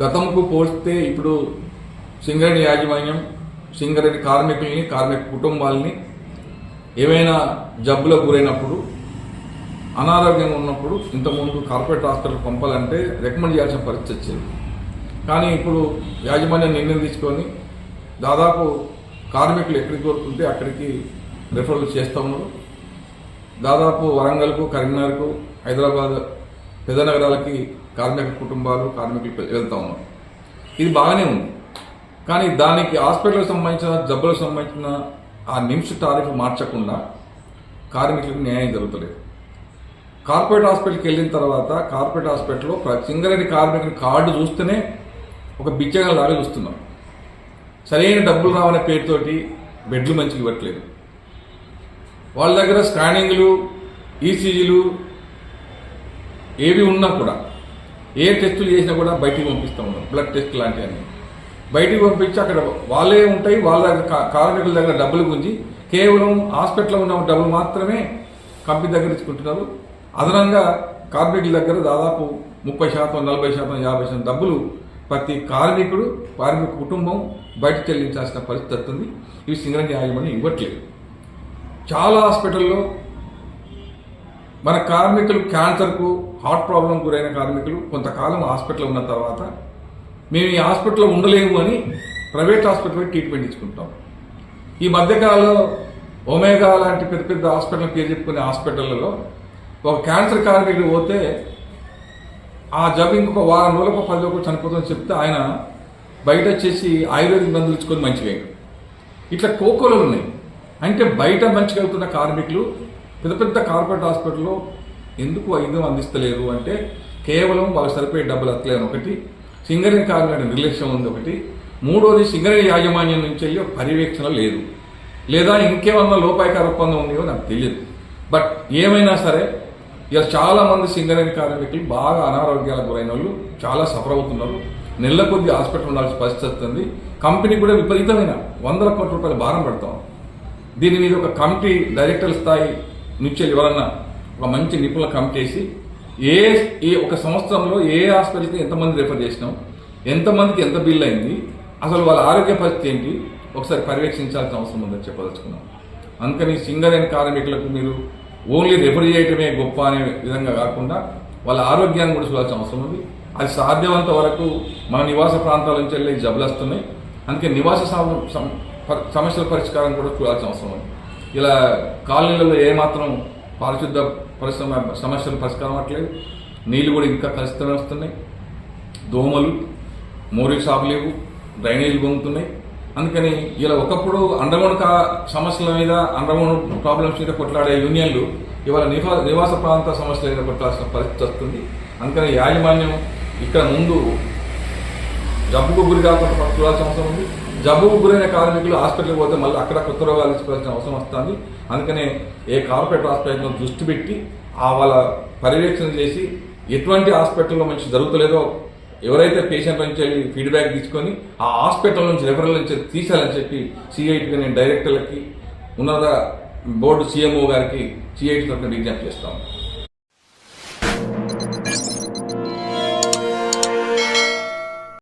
గతంకు పోస్తే ఇప్పుడు సింగరేణి యాజమాన్యం సింగరేణి కార్మికుల్ని కార్మిక కుటుంబాలని ఏవైనా జబ్బులకు గురైనప్పుడు అనారోగ్యంగా ఉన్నప్పుడు ఇంతకుముందు కార్పొరేట్ హాస్పిటల్ పంపాలంటే రికమెండ్ చేయాల్సిన పరిస్థితి వచ్చింది. కానీ ఇప్పుడు యాజమాన్యం నిర్ణయం తీసుకొని దాదాపు కార్మికులు ఎక్కడికి కోరుకుంటే అక్కడికి రెఫరల్ చేస్తూ ఉన్నారు. దాదాపు వరంగల్కు కరీంనగర్కు హైదరాబాద్ పెద్ద నగరాలకి కార్మిక కుటుంబాలు కార్మికులు వెళ్తా ఉన్నారు. ఇది బాగానే ఉంది. కానీ దానికి హాస్పిటల్కి సంబంధించిన జబ్బులకు సంబంధించిన ఆ నిమ్స్ టారిఫ్ మార్చకుండా కార్మికులకు న్యాయం జరుగుతలేదు. కార్పొరేట్ హాస్పిటల్కి వెళ్ళిన తర్వాత కార్పొరేట్ హాస్పిటల్లో సింగరేణి కార్మికుని కార్డు చూస్తేనే ఒక బిచ్చగా లాగా చూస్తున్నాం. సరైన డబ్బులు రావనే పేరుతోటి బెడ్లు మంచిగా ఇవ్వట్లేదు. వాళ్ళ దగ్గర స్కానింగ్లు ఈసీజీలు ఏవి ఉన్నా కూడా ఏ టెస్టులు చేసినా కూడా బయటికి పంపిస్తూ ఉన్నారు బ్లడ్ టెస్ట్ లాంటివన్నీ. బయటికి పంపించి అక్కడ వాళ్ళే ఉంటాయి వాళ్ళ దగ్గర కార్మికుల దగ్గర డబ్బులు గుంజి కేవలం హాస్పిటల్లో ఉన్న డబ్బులు మాత్రమే కంపెనీ దగ్గర ఇచ్చుకుంటున్నారు. అదనంగా కార్మికుల దగ్గర దాదాపు ముప్పై శాతం నలభై శాతం యాభై శాతం డబ్బులు ప్రతి కార్మికుడు కార్మిక కుటుంబం బయట చెల్లించాల్సిన పరిస్థితి వస్తుంది. ఇవి సింగరేణి న్యాయమని ఇవ్వట్లేదు. చాలా హాస్పిటల్లో మన కార్మికులు క్యాన్సర్కు హార్ట్ ప్రాబ్లం గురైన కార్మికులు కొంతకాలం హాస్పిటల్లో ఉన్న తర్వాత మేము ఈ హాస్పిటల్లో ఉండలేము అని ప్రైవేట్ హాస్పిటల్లో ట్రీట్మెంట్ ఇచ్చుకుంటాం. ఈ మధ్యకాలంలో ఒమేగా లాంటి పెద్ద పెద్ద హాస్పిటల్ పేరు చెప్పుకునే హాస్పిటల్లో ఒక క్యాన్సర్ కార్మికుడు పోతే ఆ జబ్బు ఇంకొక వారం రోజులకు పది రోజులకు చనిపోతుందని చెప్తే ఆయన బయట వచ్చేసి ఆయుర్వేదిక్ మందులు ఇచ్చుకొని మంచిగా ఇట్లా కోకోలు ఉన్నాయి. అంటే బయట మంచిగా వెళ్తున్న కార్మికులు పెద్ద పెద్ద కార్పొరేట్ హాస్పిటల్లో ఎందుకు వైద్యం అందిస్తలేదు అంటే కేవలం వాళ్ళకి సరిపోయే డబ్బులు అత్తలేని ఒకటి సింగరేణి కార్మికుల నిర్లక్ష్యం ఉంది ఒకటి. మూడోది సింగరేణి యాజమాన్యం నుంచి అయ్యే పర్యవేక్షణ లేదు. లేదా ఇంకేమన్నా లోపాయకార ఒప్పందం ఉందో నాకు తెలియదు. బట్ ఏమైనా సరే ఇక చాలా మంది సింగరేణి కార్మికులు బాగా అనారోగ్యాలకు గురైన వాళ్ళు చాలా సఫర్ అవుతున్నారు. నెల కొద్ది హాస్పిటల్ ఉండాల్సిన పరిస్థితి వస్తుంది. కంపెనీ కూడా విపరీతమైన వందల కోట్ల రూపాయల భారం పడతాం. దీని మీద ఒక కమిటీ డైరెక్టర్ స్థాయి నుంచి ఎవరన్నా ఒక మంచి నిపుణుల కమిటీ వేసి ఏ ఏ ఒక సంవత్సరంలో ఏ హాస్పిటల్కి ఎంతమంది రిఫర్ చేసినాం ఎంతమందికి ఎంత బిల్ అయింది అసలు వాళ్ళ ఆరోగ్య పరిస్థితి ఏంటి ఒకసారి పర్యవేక్షించాల్సిన అవసరం ఉందని చెప్పదలుచుకున్నాం. అందుకని సింగర్ అండ్ కార్మికులకు మీరు ఓన్లీ రిఫర్ చేయటమే గొప్ప అనే విధంగా కాకుండా వాళ్ళ ఆరోగ్యాన్ని కూడా చూడాల్సిన అవసరం ఉంది. అది సాధ్యమంత వరకు మన నివాస ప్రాంతాల నుంచి వెళ్ళి జబ్బులు వస్తున్నాయి. అందుకే నివాస సమస్యల పరిష్కారం కూడా చూడాల్సిన అవసరం ఉంది. ఇలా కాలనీలలో ఏమాత్రం పారిశుద్ధ పరిశ్రమ సమస్యలు పరిష్కారం అవ్వట్లేదు నీళ్ళు కూడా ఇంకా కలుస్తూనే వస్తున్నాయి. దోమలు మోరీ షాపు లేవు డ్రైనేజీలు పొంగుతున్నాయి. అందుకని ఇలా ఒకప్పుడు అండర్గ్రౌండ్ కా సమస్యల మీద అండర్గ్రౌండ్ ప్రాబ్లమ్స్ మీద కొట్లాడే యూనియన్లు ఇవాళ నివా నివాస ప్రాంత సమస్యల మీద కొట్లాల్సిన పరిస్థితి వస్తుంది. అందుకని యాజమాన్యం ఇక్కడ ముందు జబ్బుకు గురి కాకుండా చూడాల్సిన అవసరం ఉంది. జబ్బుకు గురైన కార్మికులు హాస్పిటల్కి పోతే మళ్ళీ అక్కడ కొత్త రోగాలు తీసుకోవాల్సిన అవసరం వస్తుంది. అందుకనే ఏ కార్పొరేట్ హాస్పిటల్ దృష్టి పెట్టి ఆ వాళ్ళ పర్యవేక్షణ చేసి ఎటువంటి హాస్పిటల్లో మంచి జరుగుతలేదో ఎవరైతే పేషెంట్ నుంచి వెళ్ళి ఫీడ్బ్యాక్ తీసుకొని ఆ హాస్పిటల్ నుంచి రెఫరల్ నుంచి తీసాలని చెప్పి సిఐటికి నేను డైరెక్టర్లకి ఉన్నత బోర్డు సీఎంఓ గారికి సిఐటి తరఫున విజ్ఞప్తి చేస్తాను.